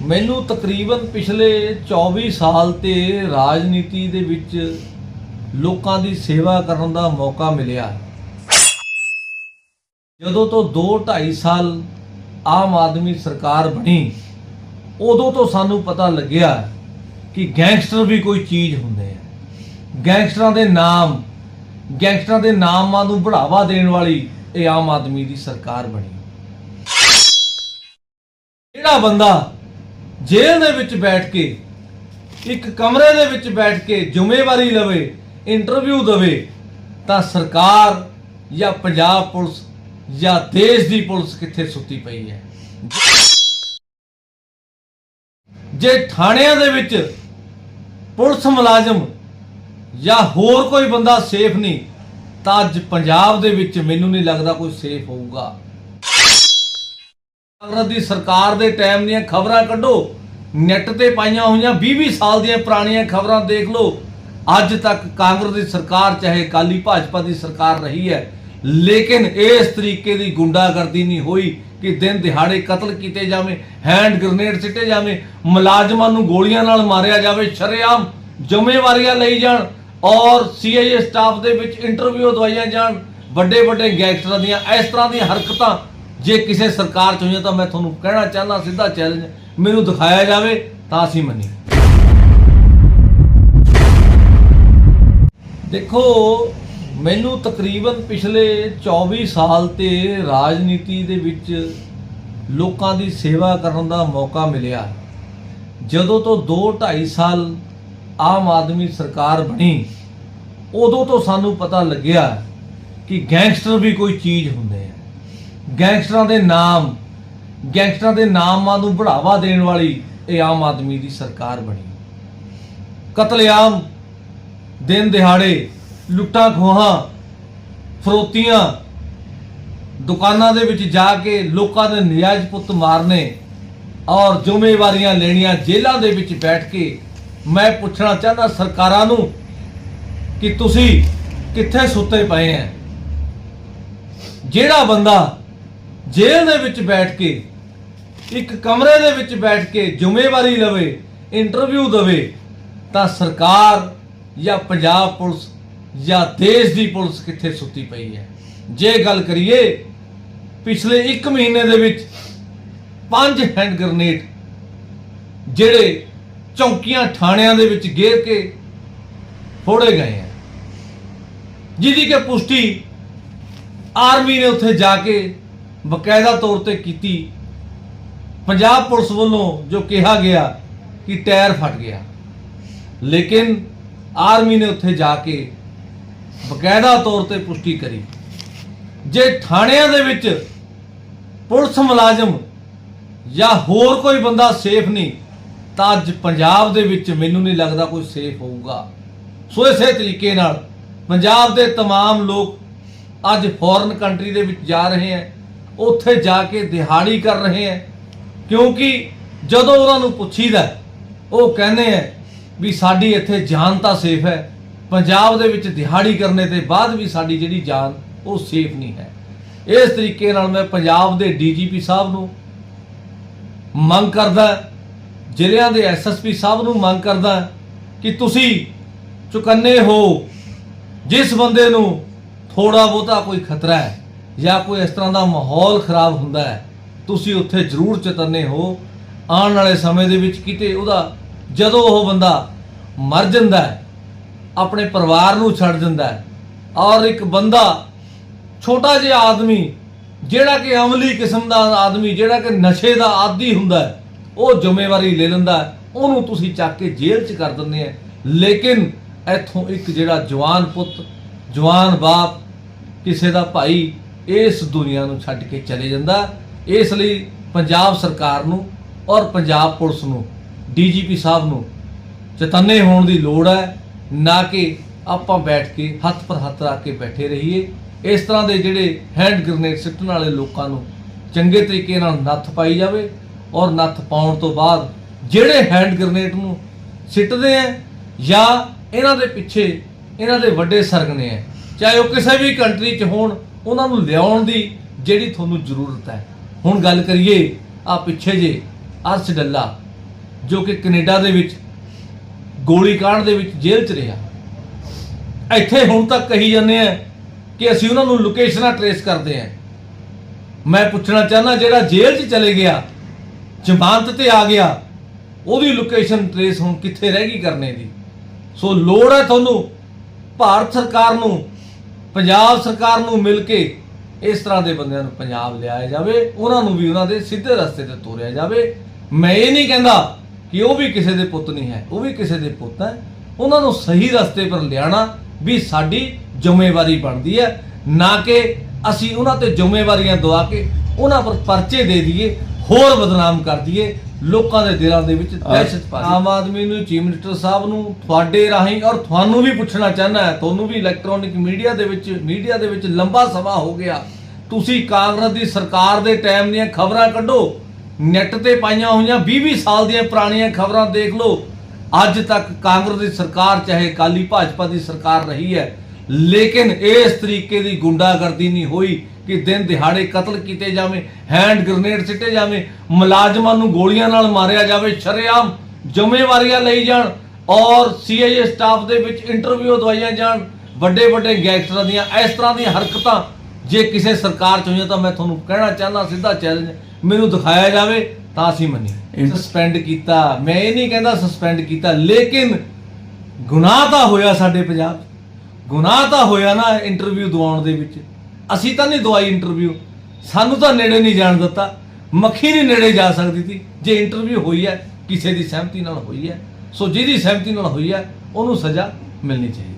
ਮੈਨੂੰ ਤਕਰੀਬਨ ਪਿਛਲੇ 24 ਸਾਲ ਤੇ ਰਾਜਨੀਤੀ ਦੇ ਵਿੱਚ ਲੋਕਾਂ ਦੀ ਸੇਵਾ ਕਰਨ ਦਾ ਮੌਕਾ ਮਿਲਿਆ। ਜਦੋਂ ਤੋਂ 2 2.5 ਸਾਲ ਆਮ ਆਦਮੀ ਸਰਕਾਰ ਬਣੀ, ਉਦੋਂ ਤੋਂ ਸਾਨੂੰ ਪਤਾ ਲੱਗਿਆ ਕਿ ਗੈਂਗਸਟਰ ਵੀ ਕੋਈ ਚੀਜ਼ ਹੁੰਦੇ ਆ। ਗੈਂਗਸਟਰਾਂ ਦੇ ਨਾਮ, ਗੈਂਗਸਟਰਾਂ ਦੇ ਨਾਮਾਂ ਨੂੰ ਬੜਾਵਾ ਦੇਣ ਵਾਲੀ ਇਹ ਆਮ ਆਦਮੀ ਦੀ ਸਰਕਾਰ ਬਣੀ। ਜਿਹੜਾ ਬੰਦਾ ਜੇਲ੍ਹ ਦੇ ਵਿੱਚ ਬੈਠ ਕੇ, ਇੱਕ ਕਮਰੇ ਦੇ ਵਿੱਚ ਬੈਠ ਕੇ ਜ਼ਿੰਮੇਵਾਰੀ ਲਵੇ ਇੰਟਰਵਿਊ ਦੇਵੇ, ਤਾਂ ਸਰਕਾਰ ਜਾਂ ਪੰਜਾਬ ਪੁਲਿਸ ਜਾਂ ਦੇਸ਼ ਦੀ ਪੁਲਿਸ ਕਿੱਥੇ ਸੁੱਤੀ ਪਈ ਹੈ? ਜੇ ਥਾਣਿਆਂ ਦੇ ਵਿੱਚ ਪੁਲਿਸ ਮੁਲਾਜ਼ਮ ਜਾਂ ਹੋਰ ਕੋਈ ਬੰਦਾ ਸੇਫ ਨਹੀਂ, ਤਾਂ ਅੱਜ ਪੰਜਾਬ ਦੇ ਵਿੱਚ ਮੈਨੂੰ ਨਹੀਂ ਲੱਗਦਾ ਕੋਈ ਸੇਫ ਹੋਊਗਾ। ਕਾਂਗਰਸ ਦੀ ਸਰਕਾਰ ਦੇ ਟਾਈਮ ਦੀਆਂ ਖਬਰਾਂ ਕੱਢੋ। ਨੈੱਟ ਤੇ ਪਾਈਆਂ ਹੋਈਆਂ 20-20 ਸਾਲ ਦੀਆਂ ਪੁਰਾਣੀਆਂ ਖਬਰਾਂ ਦੇਖ ਲਓ। ਅੱਜ ਤੱਕ ਕਾਂਗਰਸ ਦੀ ਸਰਕਾਰ, ਚਾਹੇ ਕਾਲੀ ਭਾਜਪਾ ਦੀ ਸਰਕਾਰ ਰਹੀ ਹੈ, ਲੇਕਿਨ ਇਸ ਤਰੀਕੇ ਦੀ ਗੁੰਡਾਗਰਦੀ ਨਹੀਂ ਹੋਈ ਕਿ ਦਿਨ ਦਿਹਾੜੇ ਕਤਲ ਕੀਤੇ ਜਾਵੇ, ਹੈਂਡ ਗ੍ਰਨੇਡ ਸਿੱਟੇ ਜਾਵੇ, ਮੁਲਾਜ਼ਮਾਂ ਨੂੰ ਗੋਲੀਆਂ ਨਾਲ ਮਾਰਿਆ ਜਾਵੇ, ਸ਼ਰੇਆਮ ਜ਼ਿੰਮੇਵਾਰੀਆਂ ਲਈ ਜਾਣ ਔਰ ਸੀਆਈਏ ਸਟਾਫ ਦੇ ਵਿੱਚ ਇੰਟਰਵਿਊ ਦਵਾਈਆਂ ਜਾਣ ਵੱਡੇ ਵੱਡੇ ਗੈਂਗਸਟਰਾਂ ਦੀਆਂ, ਇਸ ਤਰ੍ਹਾਂ ਦੀਆਂ ਹਰਕਤਾਂ ਜੇ ਕਿਸੇ ਸਰਕਾਰ ਚ ਹੋਈਆਂ ਤਾਂ ਮੈਂ ਤੁਹਾਨੂੰ ਕਹਿਣਾ ਚਾਹੁੰਦਾ, ਸਿੱਧਾ ਚੈਲੰਜ ਮੈਨੂੰ ਦਿਖਾਇਆ ਜਾਵੇ ਤਾਂ ਅਸੀਂ ਮੰਨੀ ਦੇਖੋ, ਮੈਨੂੰ ਤਕਰੀਬਨ ਪਿਛਲੇ 24 ਸਾਲ ਤੇ ਰਾਜਨੀਤੀ ਦੇ ਵਿੱਚ ਲੋਕਾਂ ਦੀ ਸੇਵਾ ਕਰਨ ਦਾ ਮੌਕਾ ਮਿਲਿਆ। ਜਦੋਂ ਤੋਂ 2 2.5 ਸਾਲ ਆਮ ਆਦਮੀ ਸਰਕਾਰ ਬਣੀ, ਉਦੋਂ ਤੋਂ ਸਾਨੂੰ ਪਤਾ ਲੱਗਿਆ ਕਿ ਗੈਂਗਸਟਰ ਵੀ ਕੋਈ ਚੀਜ਼ ਹੁੰਦੇ ਆ। ਗੈਂਗਸਟਰਾਂ ਦੇ ਨਾਮ, ਗੈਂਗਸਟਰਾਂ ਦੇ ਨਾਮਾਂ ਨੂੰ ਬੜਾਵਾ ਦੇਣ ਵਾਲੀ ਇਹ ਆਮ ਆਦਮੀ ਦੀ ਸਰਕਾਰ ਬਣੀ। ਕਤਲੇਆਮ, ਦਿਨ ਦਿਹਾੜੇ ਲੁੱਟਾਂ ਖੋਹਾਂ, ਫਰੋਤੀਆਂ, ਦੁਕਾਨਾਂ ਦੇ ਵਿੱਚ ਜਾ ਕੇ ਲੋਕਾਂ ਦੇ ਨਜਾਇਜ਼ ਪੁੱਤ ਮਾਰਨੇ ਔਰ ਜ਼ਿੰਮੇਵਾਰੀਆਂ ਲੈਣੀਆਂ ਜੇਲ੍ਹਾਂ ਦੇ ਵਿੱਚ ਬੈਠ ਕੇ ਮੈਂ ਪੁੱਛਣਾ ਚਾਹੁੰਦਾ ਸਰਕਾਰਾਂ ਨੂੰ ਕਿ ਤੁਸੀਂ ਕਿੱਥੇ ਸੁੱਤੇ ਪਏ ਆ ਜਿਹੜਾ ਬੰਦਾ ਜੇਲ੍ਹ ਦੇ ਵਿੱਚ ਬੈਠ ਕੇ, ਇੱਕ ਕਮਰੇ ਦੇ ਵਿੱਚ ਬੈਠ ਕੇ ਜ਼ਿੰਮੇਵਾਰੀ ਲਵੇ ਇੰਟਰਵਿਊ ਦੇਵੇ, ਤਾਂ ਸਰਕਾਰ ਜਾਂ ਪੰਜਾਬ ਪੁਲਿਸ ਜਾਂ ਦੇਸ਼ ਦੀ ਪੁਲਿਸ ਕਿੱਥੇ ਸੁੱਤੀ ਪਈ ਹੈ? ਜੇ ਗੱਲ ਕਰੀਏ, ਪਿਛਲੇ 1 ਮਹੀਨੇ ਦੇ ਵਿੱਚ ਪੰਜ ਹੈਂਡ ਗ੍ਰਨੇਡ ਜਿਹੜੇ ਚੌਂਕੀਆਂ ਥਾਣਿਆਂ ਦੇ ਵਿੱਚ ਗੇਰ ਕੇ ਫੋੜੇ ਗਏ ਆ ਜਿਹਦੀ ਕਿ ਪੁਸ਼ਟੀ ਆਰਮੀ ਨੇ ਉੱਥੇ ਜਾ ਕੇ ਬਕਾਇਦਾ ਤੌਰ ਤੇ ਕੀਤੀ ਪੰਜਾਬ ਪੁਲਿਸ ਵੱਲੋਂ ਜੋ ਕਿਹਾ ਗਿਆ ਕਿ ਟਾਇਰ ਫਟ ਗਿਆ ਲੇਕਿਨ ਆਰਮੀ ਨੇ ਉੱਥੇ ਜਾ ਕੇ ਬਕਾਇਦਾ ਤੌਰ ਤੇ ਪੁਸ਼ਟੀ ਕਰੀ ਜੇ ਥਾਣਿਆਂ ਦੇ ਵਿੱਚ ਪੁਲਿਸ ਮੁਲਾਜ਼ਮ ਜਾਂ ਹੋਰ ਕੋਈ ਬੰਦਾ ਸੇਫ ਨਹੀਂ ਤਾਂ ਅੱਜ ਪੰਜਾਬ ਦੇ ਵਿੱਚ ਮੈਨੂੰ ਨਹੀਂ ਲੱਗਦਾ ਕੋਈ ਸੇਫ ਹੋਊਗਾ ਸੋ ਇਸੇ ਤਰੀਕੇ ਨਾਲ ਪੰਜਾਬ ਦੇ तमाम ਲੋਕ ਅੱਜ ਫੋਰਨ ਕੰਟਰੀ ਦੇ ਵਿੱਚ ਜਾ ਰਹੇ ਹੈ ਉੱਥੇ ਜਾ ਕੇ ਦਿਹਾੜੀ ਕਰ ਰਹੇ ਹੈ ਕਿਉਂਕਿ ਜਦੋਂ ਉਹਨਾਂ ਨੂੰ ਪੁੱਛੀਦਾ ਉਹ ਕਹਿੰਦੇ ਹੈ ਵੀ ਸਾਡੀ ਇੱਥੇ ਜਾਨ ਤਾਂ ਸੇਫ ਹੈ ਪੰਜਾਬ ਦੇ ਵਿੱਚ ਦਿਹਾੜੀ ਕਰਨੇ ਤੇ ਬਾਅਦ ਵੀ ਸਾਡੀ ਜਿਹੜੀ ਜਾਨ ਉਹ ਸੇਫ ਨਹੀਂ ਹੈ। ਇਸ ਤਰੀਕੇ ਨਾਲ ਮੈਂ ਪੰਜਾਬ ਦੇ ਡੀਜੀਪੀ ਸਾਹਿਬ ਨੂੰ ਮੰਗ ਕਰਦਾ ਜ਼ਿਲ੍ਹਿਆਂ ਦੇ ਐਸਐਸਪੀ ਸਾਹਿਬ ਨੂੰ ਮੰਗ ਕਰਦਾ ਕਿ ਤੁਸੀਂ ਚੁਕੰਨੇ ਹੋ। ਜਿਸ ਬੰਦੇ ਨੂੰ ਥੋੜਾ ਬਹੁਤਾ ਕੋਈ ਖਤਰਾ ਹੈ ਜਾਂ ਕੋਈ ਇਸ ਤਰ੍ਹਾਂ ਦਾ ਮਾਹੌਲ ਖਰਾਬ ਹੁੰਦਾ ਹੈ ਤੁਸੀਂ ਉੱਥੇ ਜ਼ਰੂਰ ਚਤੰਨੇ ਹੋ। ਆਉਣ ਵਾਲੇ ਸਮੇਂ ਦੇ ਵਿੱਚ ਕਿਤੇ ਉਹਦਾ ਜਦੋਂ ਉਹ ਬੰਦਾ ਮਰ ਜਾਂਦਾ ਹੈ ਆਪਣੇ ਪਰਿਵਾਰ ਨੂੰ ਛੱਡ ਦਿੰਦਾ ਹੈ ਔਰ ਇੱਕ ਬੰਦਾ ਛੋਟਾ ਜਿਹਾ ਆਦਮੀ ਜਿਹੜਾ ਕਿ ਅਮਲੀ ਕਿਸਮ ਦਾ ਆਦਮੀ ਜਿਹੜਾ ਕਿ ਨਸ਼ੇ ਦਾ ਆਦੀ ਹੁੰਦਾ ਹੈ ਉਹ ਜ਼ਿੰਮੇਵਾਰੀ ਲੈ ਲੈਂਦਾ ਹੈ, ਉਹਨੂੰ ਤੁਸੀਂ ਚੱਕ ਕੇ ਜੇਲ੍ਹ 'ਚ ਕਰ ਦਿੰਦੇ ਆ ਲੇਕਿਨ ਇੱਥੋਂ ਇੱਕ ਜਿਹੜਾ ਜਵਾਨ ਪੁੱਤ ਜਵਾਨ ਬਾਪ ਕਿਸੇ ਦਾ ਭਾਈ ਇਸ ਦੁਨੀਆ ਨੂੰ ਛੱਡ ਕੇ ਚਲੇ ਜਾਂਦਾ। ਇਸ ਲਈ ਪੰਜਾਬ ਸਰਕਾਰ ਨੂੰ ਔਰ ਪੰਜਾਬ ਪੁਲਿਸ ਨੂੰ, ਡੀਜੀਪੀ ਸਾਹਿਬ ਨੂੰ ਚਤੰਨੇ ਹੋਣ ਦੀ ਲੋੜ ਹੈ, ਨਾ ਕਿ ਆਪਾਂ ਬੈਠ ਕੇ ਹੱਥ ਪਰ ਹੱਥ ਰੱਖ ਕੇ ਬੈਠੇ ਰਹੀਏ। ਇਸ ਤਰ੍ਹਾਂ ਦੇ ਜਿਹੜੇ ਹੈਂਡ ਗ੍ਰਨੇਡ ਸਿੱਟਣ ਵਾਲੇ ਲੋਕਾਂ ਨੂੰ ਚੰਗੇ ਤਰੀਕੇ ਨਾਲ ਨੱਥ ਪਾਈ ਜਾਵੇ ਔਰ ਨੱਥ ਪਾਉਣ ਤੋਂ ਬਾਅਦ ਜਿਹੜੇ ਹੈਂਡ ਗ੍ਰਨੇਡ ਨੂੰ ਸਿੱਟਦੇ ਆ ਜਾਂ ਇਹਨਾਂ ਦੇ ਪਿੱਛੇ ਇਹਨਾਂ ਦੇ ਵੱਡੇ ਸਰਗਨੇ ਆ, ਚਾਹੇ ਉਹ ਕਿਸੇ ਵੀ ਕੰਟਰੀ 'ਚ ਹੋਣ ਉਹਨਾਂ ਨੂੰ ਲਿਆਉਣ ਦੀ ਜਿਹੜੀ ਤੁਹਾਨੂੰ ਜ਼ਰੂਰਤ ਹੈ। ਹੁਣ ਗੱਲ ਕਰੀਏ, ਆ ਪਿੱਛੇ ਜੇ ਅਰਸ਼ ਡੱਲਾ, ਜੋ ਕਿ ਕੈਨੇਡਾ ਦੇ ਵਿੱਚ ਗੋਲੀकांड ਦੇ ਵਿੱਚ ਜੇਲ੍ਹ 'ਚ ਰਿਹਾ। ਇੱਥੇ ਹੁਣ ਤੱਕ ਕਹੀ ਜਾਂਦੇ ਆ ਕਿ ਅਸੀਂ ਉਹਨਾਂ ਨੂੰ ਲੋਕੇਸ਼ਨਾਂ ਟਰੇਸ ਕਰਦੇ ਆ। ਮੈਂ ਪੁੱਛਣਾ ਚਾਹਨਾ ਜਿਹੜਾ ਜੇਲ੍ਹ 'ਚ ਚਲੇ ਗਿਆ, ਜ਼ਮਾਨਤ ਤੇ ਆ ਗਿਆ, ਉਹਦੀ ਲੋਕੇਸ਼ਨ ਟਰੇਸ ਹੁਣ ਕਿੱਥੇ ਰਹਿ ਗਈ ਕਰਨੇ ਦੀ? ਸੋ ਲੋੜ ਹੈ ਤੁਹਾਨੂੰ, ਭਾਰਤ ਸਰਕਾਰ ਨੂੰ ਪੰਜਾਬ ਸਰਕਾਰ ਨੂੰ ਮਿਲ ਕੇ ਇਸ ਤਰ੍ਹਾਂ ਦੇ ਬੰਦਿਆਂ ਨੂੰ ਪੰਜਾਬ ਲਿਆਇਆ ਜਾਵੇ, ਉਹਨਾਂ ਨੂੰ ਵੀ ਉਹਨਾਂ ਦੇ ਸਿੱਧੇ ਰਸਤੇ ਤੇ ਤੋਰਿਆ ਜਾਵੇ। ਮੈਂ ਇਹ ਨਹੀਂ ਕਹਿੰਦਾ ਕਿ ਉਹ ਵੀ ਕਿਸੇ ਦੇ ਪੁੱਤ ਨਹੀਂ ਹੈ, ਉਹ ਵੀ ਕਿਸੇ ਦੇ ਪੁੱਤ ਹੈ। ਉਹਨਾਂ ਨੂੰ ਸਹੀ ਰਸਤੇ ਪਰ ਲਿਆਣਾ ਵੀ ਸਾਡੀ ਜ਼ਿੰਮੇਵਾਰੀ ਬਣਦੀ ਹੈ, ਨਾ ਕਿ ਅਸੀਂ ਉਹਨਾਂ ਤੇ ਜ਼ਿੰਮੇਵਾਰੀਆਂ ਦਵਾ ਕੇ ਉਹਨਾਂ ਪਰ ਪਰਚੇ ਦੇ ਦਈਏ, ਹੋਰ ਬਦਨਾਮ ਕਰ ਦਈਏ। ਲੋਕਾਂ ਦੇ ਦਿਲਾਂ ਦੇ ਵਿੱਚ ਦਹਿਸ਼ਤ ਪਾ ਦਈਏ ਆਮ ਆਦਮੀ ਨੂੰ ਚੀਫ ਮਿਨਿਸਟਰ ਸਾਹਿਬ ਨੂੰ ਤੁਹਾਡੇ ਰਾਹੀਂ ਔਰ ਤੁਹਾਨੂੰ ਵੀ ਪੁੱਛਣਾ ਚਾਹਨਾ ਹੈ ਤੁਹਾਨੂੰ ਵੀ ਇਲੈਕਟ੍ਰੋਨਿਕ ਮੀਡੀਆ ਦੇ ਵਿੱਚ ਮੀਡੀਆ ਦੇ ਵਿੱਚ ਲੰਬਾ ਸਮਾਂ ਹੋ ਗਿਆ। ਤੁਸੀਂ ਕਾਂਗਰਸ ਦੀ ਸਰਕਾਰ ਦੇ ਟਾਈਮ ਦੀਆਂ ਖਬਰਾਂ ਕੱਢੋ ਨੈੱਟ ਤੇ ਪਾਈਆਂ ਹੋਈਆਂ 20-20 ਸਾਲ ਦੀਆਂ ਪੁਰਾਣੀਆਂ ਖਬਰਾਂ ਦੇਖ ਲਓ। ਅੱਜ ਤੱਕ ਕਾਂਗਰਸ ਦੀ ਸਰਕਾਰ ਚਾਹੇ ਕਾਲੀ ਭਾਜਪਾ ਦੀ ਸਰਕਾਰ ਰਹੀ ਹੈ ਲੇਕਿਨ ਇਸ ਤਰੀਕੇ ਦੀ ਗੁੰਡਾਗਰਦੀ ਨਹੀਂ ਹੋਈ। ਕਿ ਦਿਨ ਦਿਹਾੜੇ ਕਤਲ ਕੀਤੇ ਜਾਵੇਂ ਹੈਂਡ ਗ੍ਰਨੇਡ ਸਿੱਟੇ ਜਾਵੇਂ ਮੁਲਾਜ਼ਮਾਂ ਨੂੰ ਗੋਲੀਆਂ ਨਾਲ ਮਾਰਿਆ ਜਾਵੇ ਸ਼ਰੇਆਮ ਜ਼ਿੰਮੇਵਾਰੀਆਂ ਲਈ ਜਾਣ ਔਰ ਸੀਆਈਏ ਸਟਾਫ ਦੇ ਵਿੱਚ ਇੰਟਰਵਿਊ ਦਵਾਈਆਂ ਜਾਣ ਵੱਡੇ ਵੱਡੇ ਗੈਂਗਸਟਰਾਂ ਦੀਆਂ ਇਸ ਤਰ੍ਹਾਂ ਦੀਆਂ ਹਰਕਤਾਂ ਜੇ ਕਿਸੇ ਸਰਕਾਰ ਚ ਹੋਈਆਂ ਤਾਂ ਮੈਂ ਤੁਹਾਨੂੰ ਕਹਿਣਾ ਚਾਹੁੰਦਾ ਸਿੱਧਾ ਚੈਲੰਜ ਮੈਨੂੰ ਦਿਖਾਇਆ ਜਾਵੇ ਤਾਂ ਅਸੀਂ ਮੰਨੀਏ। ਸਸਪੈਂਡ ਕੀਤਾ ਮੈਂ ਇਹ ਨਹੀਂ ਕਹਿੰਦਾ ਸਸਪੈਂਡ ਕੀਤਾ ਲੇਕਿਨ ਗੁਨਾਹ ਤਾਂ ਹੋਇਆ ਸਾਡੇ ਪੰਜਾਬ ਗੁਨਾਹ ਤਾਂ ਹੋਇਆ ਨਾ ਇੰਟਰਵਿਊ ਦਵਾਉਣ ਦੇ ਵਿੱਚ। ਅਸੀਂ ਤਾਂ ਨਹੀਂ ਦਵਾਈ ਇੰਟਰਵਿਊ ਸਾਨੂੰ ਤਾਂ ਨੇੜੇ ਨਹੀਂ ਜਾਣ ਦਿੱਤਾ। ਮੱਖੀ ਨਹੀਂ ਨੇੜੇ ਜਾ ਸਕਦੀ ਸੀ। ਜੇ ਇੰਟਰਵਿਊ ਹੋਈ ਹੈ, ਕਿਸੇ ਦੀ ਸਹਿਮਤੀ ਨਾਲ ਹੋਈ ਹੈ, ਸੋ ਜਿਹਦੀ ਸਹਿਮਤੀ ਨਾਲ ਹੋਈ ਹੈ, ਉਹਨੂੰ ਸਜ਼ਾ ਮਿਲਣੀ ਚਾਹੀਦੀ।